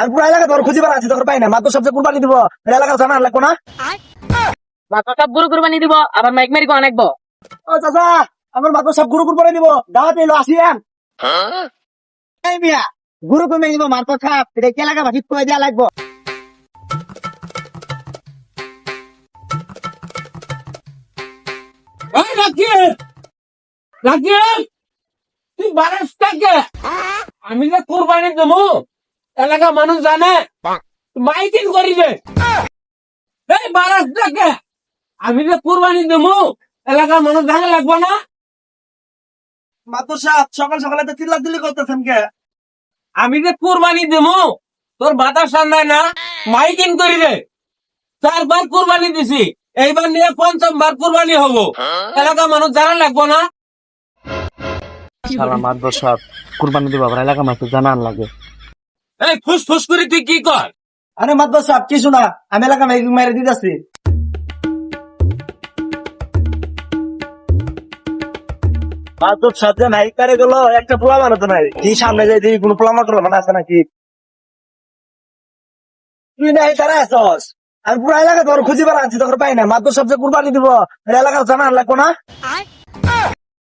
আমি পুরো এলাকা তোর খুঁজে বেড়াচ্ছি তোর পাই না। মাত্র সবচেয়ে কুরবানি দিব। এলাকা জানা লাগবো না? মাথা সব গুরু কুরবানি দিব আবার মাইক মেরি আনাকবো ও চাচা আমার মাত্র সব গুরু কুরবানি দিব। দাওয়াত এলো আসিয়ান এই মিয়া গুরু কমে দিব মারতো খাপ। এটা কি এলাকা বাসিত করে দেওয়া লাগবো রাকিব রাকিব তুই বারাসটাকে আমি যে কোরবানি দেবো এলাকা মানুষ জানে? মাইকিং করি যে এই বারাসটাকে আমি যে কোরবানি দেবো এলাকার মানুষ জানে লাগবো না? মাত্র সাত সকাল সকালে তো চিল্লা চিল্লি করতেছেন কে? আমি যে কোরবানি দেবো তোর বাতাস সান্দায় না? মাইকিং করি চারবার কোরবানি দিছি এইবার নিয়ে পঞ্চম বার কোরবানি হব। এলাকা মানুষ জানা লাগবো না? কুরবানি দিব আবার এলাকা মাছ জানান লাগে। এই ফুস ফুস করে তুই কি কর? আরে মাত্র সাপ কিছু না। আমি এলাকা মেরে দিতেছি। মাত্র সাথে নাই কারে গেল? একটা পোলা নাই। কি সামনে যাই দেখি কোনো পোলা মাত্র মানে আছে নাকি? তুই নাই তারা আসস আমি পুরো এলাকা তোর খুঁজে বেড়াচ্ছি তোর পাই না। মাত্র সবচেয়ে কুরবানি দিব। এলাকা জানা লাগবো না?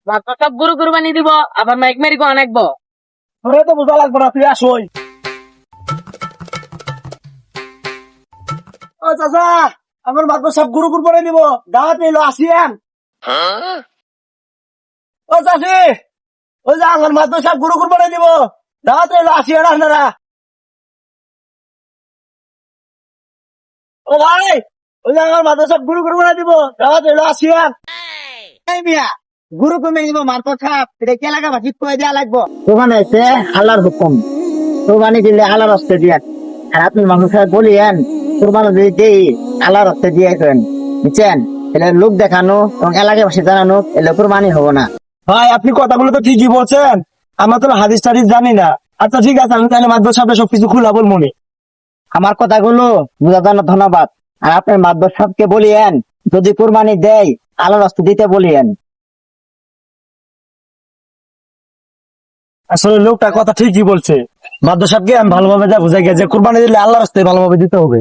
মাথা সব গুরু কুরবানি দিব। আবার মাইক মেরি আনাকবো তোরে তো বোঝা লাগবো না তুই আসই। ও চাচা, আমার মাত্র সব গুরু কুরবানি দিব দাওয়াত এলো আসিয়ান ও চাষি ওই যে আমার মাত্র সব গুরু কুরবানি দিব দাওয়াত এলো আসিয়ান আপনারা। ও ভাই, ওই যে আমার মাত্র সব গুরু কুরবানি দিব দাওয়াত এলো আসিয়ান এই মিয়া গুরু কমে দিব মারতো খাপ এটা কি এলাকা বাসিত করে দেওয়া লাগবো? কোরবানি আছে আল্লাহর হুকুম। কোরবানি দিলে আল্লাহর হস্তে দিয়ে। আর আপনি মানুষের বলিয়েন কোরবানি দিয়েছেন বুঝছেন? লোক দেখানো এবং এলাকাবাসী জানানো এলে কোরবানি হব না। ভাই আপনি কথাগুলো তো ঠিকই বলছেন। আমরা তো হাদিস টাদিস জানি না। আচ্ছা ঠিক আছে আমি তাহলে মাদ্রাস সাহেব সবকিছু খুলা বলব নি। আমার কথাগুলো বোঝার জন্য ধন্যবাদ। আর আপনার মাদ্রাস সাহেবকে বলিয়েন যদি কোরবানি দেয় আল্লাহর হস্তে দিতে বলিয়েন। আসলে লোকটা কথা ঠিকই বলছে। মাদ্রাস সাহেবকে আমি ভালোভাবে যা বুঝাই গেছে কোরবানি দিলে আল্লাহর রাস্তায় ভালোভাবে দিতে হবে।